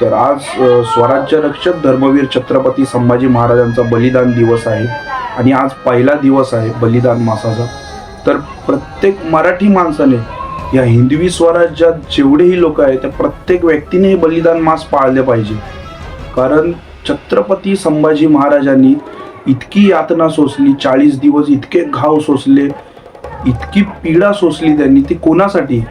तर आज स्वराज्य रक्षक धर्मवीर छत्रपती संभाजी महाराजांचा बलिदान दिवस आहे आणि आज पहिला दिवस आहे बलिदान मासाचा. तर प्रत्येक मराठी माणसाने या हिंदवी स्वराज्यात जेवढेही लोक आहेत त्या प्रत्येक व्यक्तीने हे बलिदान मास पाळले पाहिजे. कारण छत्रपती संभाजी महाराजांनी इतकी यातना सोसली चाळीस दिवस इतके घाव सोसले इतकी पीडा सोसली त्यांनी ती कोणासाठी?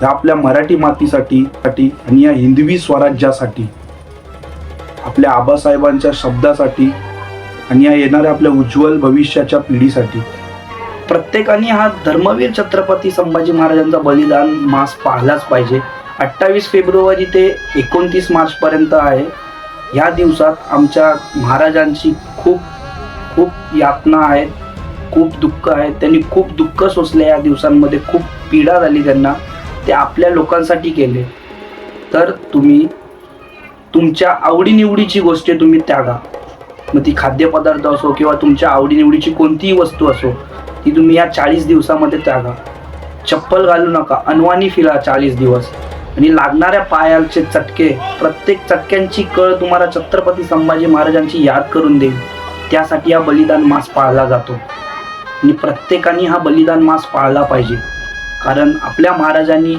त्या आपल्या मराठी मातीसाठी साठी आणि या हिंदवी स्वराज्यासाठी आपल्या आबासाहेबांच्या शब्दासाठी आणि या येणाऱ्या आपल्या उज्ज्वल भविष्याच्या पिढीसाठी. प्रत्येकाने हा धर्मवीर छत्रपती संभाजी महाराजांचा बलिदान मास पाहिलाच पाहिजे. अठ्ठावीस फेब्रुवारी ते एकोणतीस मार्चपर्यंत आहे. या दिवसात आमच्या महाराजांची खूप खूप यातना आहेत खूप दुःख आहे त्यांनी खूप दुःख सोसले या दिवसांमध्ये. खूप पीडा झाली त्यांना. ते आपल्या लोकांसाठी केले. तर तुम्ही तुमच्या आवडीनिवडीची गोष्ट तुम्ही त्यागा. मग ती खाद्यपदार्थ असो किंवा तुमच्या आवडीनिवडीची कोणतीही वस्तू असो ती तुम्ही या चाळीस दिवसामध्ये त्यागा. चप्पल घालू नका अनवाणी फिरा चाळीस दिवस. आणि लागणाऱ्या पायाचे चटके प्रत्येक चटक्यांची कळ तुम्हाला छत्रपती संभाजी महाराजांची याद करून देईल. त्यासाठी हा बलिदान मास पाळला जातो. आणि प्रत्येकाने हा बलिदान मास पाळला पाहिजे. कारण आपल्या महाराजांनी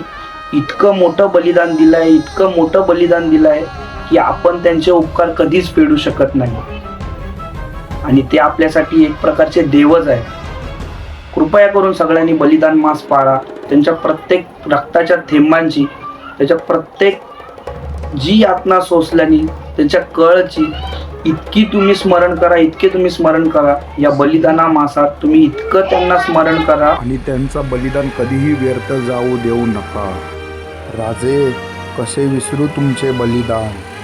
इतकं मोठं बलिदान दिलं आहे इतकं मोठं बलिदान दिलं आहे की आपण त्यांचे उपकार कधीच फेडू शकत नाही. आणि ते आपल्यासाठी एक प्रकारचे देवच आहे कृपया करून सगळ्यांनी बलिदान मास पाळा. त्यांच्या प्रत्येक रक्ताच्या थेंबांची त्याच्या प्रत्येक जी यातना सोसल्याने त्यांच्या कळची इतकी तुम्ही स्मरण करा इतके तुम्ही स्मरण करा. या बलिदाना मासात तुम्ही इतकं त्यांना स्मरण करा. आणि त्यांचा बलिदान कधीही व्यर्थ जाऊ देऊ नका. राजे कसे विसरू तुमचे बलिदान?